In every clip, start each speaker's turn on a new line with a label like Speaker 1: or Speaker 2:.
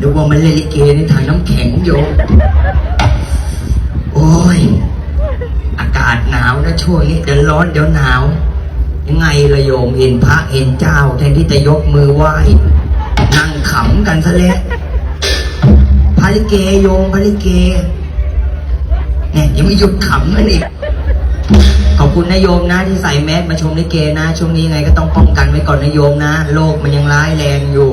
Speaker 1: ดูว่ามันเล่นลิเกในถังน้ำแข็งโยมโอ้ย อากาศหนาวนะช่วงนี้เดี๋ยวร้อนเดี๋ยวหนาว ยังไงละโยมเห็นพระเห็นเจ้าแทนที่จะยกมือไหว้นั่งขำกันซะแล้วพาลิเกโยมพาลิเกเนี่ยยังไม่หยุดขำกันอีกขอบคุณนะโยมนะที่ใส่แมสมาชมลิเกนะ ช่วงนี้ไงก็ต้องป้องกันไว้ก่อนนะโยมนะโรคมันยังร้ายแรงอยู่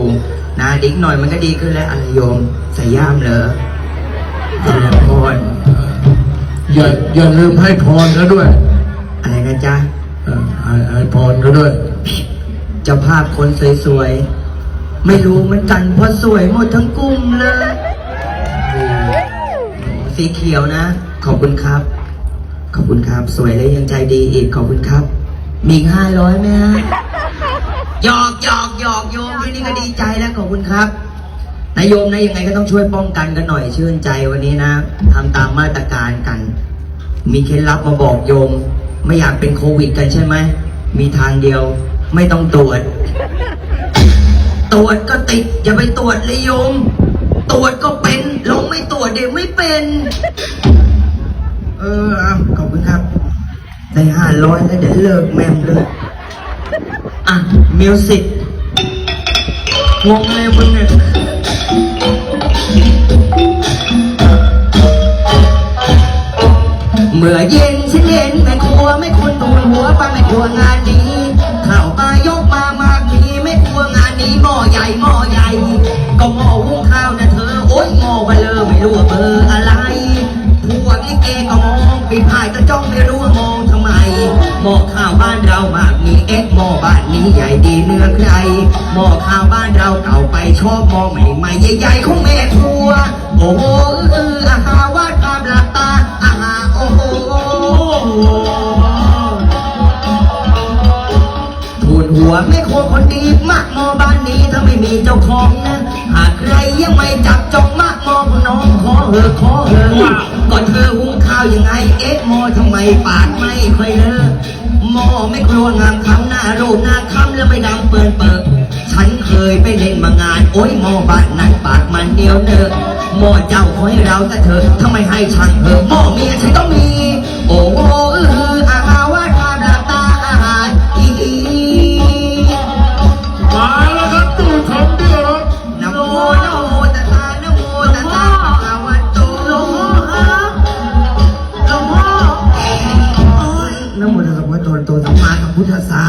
Speaker 1: นะดิกหน่อยมันก็ดีขึ้นแล้วอะไรโยมใส่ย่ามเหรอเจริญพร
Speaker 2: อย่าอย่าลืมให้พรเขาด้วย
Speaker 1: อะไรนะจ๊ะ
Speaker 2: เออให้ให้พรเขาด้วย
Speaker 1: เจ้าภาพคนสวยๆ ไม่รู้เหมือนกันเพราะสวยหมดทั้งกลุ่มเลยสีเขียวนะ ขอบคุณครับ ขอบคุณครับ สวยและยังใจดีอีกขอบคุณครับ มีอีกห้าร้อยไหมฮะ หยอกหยอกหยอกโยมแค่นี้ก็ดีใจแล้วขอบคุณครับนายโยมนะยังไงก็ต้องช่วยป้องกันกันหน่อยชื่นใจวันนี้นะทำตามมาตรการกัน มีเคล็ดลับมาบอกโยม ไม่อยากเป็นโควิดกันใช่ไหมมีทางเดียวไม่ต้องตรวจ ตรวจก็ติดอย่าไปตรวจเลยโยม ตรวจก็เป็นลงไม่ตรวจเดี๋ยวไม่เป็น เออขอบคุณครับได้ห้าร้อยแล้วเดี๋ยวเลิกแม่มเลย อะมิวสิกงงเลยมึงเนี่ยเมื่อเย็นฉันเห็นแม่ครัวไม่คุนตูหัวป้าไม่ครัวงานนี้เข้าวปลายกมามากมีไม่ครัวงานนี้หม้อใหญ่หม้อใหญ่ ก็หม้อหุงากมีเอ็กหม้อบ้านนี้ใหญ่ดีเนื้อใครหม้อข้าวบ้านเราเก่าไปชอบหม้อใหม่ๆใหญ่ๆของแม่ครัว โอ้โหเอออาหาวาดความหลับตาอาหาโอ้โหทูนหัวไม่ครัวคนดีมากหมอบ้านนี้ถ้าไม่มีเจ้าของนะ หากใครยังไม่จับจองมากมอพน้องขอเถอะขอเถอะก่อนเธอหุงข้าวยังไงเอ๊ะหมอทำไมปากไม่ค่อยเลอะหมอไม่กลัวงามคำ น้ารูปหน้าคำแล้วไม่ดำเปิดเปิดฉันเคยไปเล่นมางาน โอ้ยหมอบ้านนั้นปากมันเดียวเนอะหมอเจ้าขอให้เราแต่เธอทำไมให้ช่างเถอะหมอเมียฉันต้องมี โอ้โหเอออาหาว่าความหลับตาอาหารอี
Speaker 2: มาแล้วครับตู้ทำเดียวครับ
Speaker 1: นะโมนะโมตัสสะนะโมตัสสะภะคะวะโตหลวงพ่อครับหลวงพ่อโอ้ยนะโมตัสสะภะคะวะโตอะระหะโตสัมมาสัมพุทธัสสะ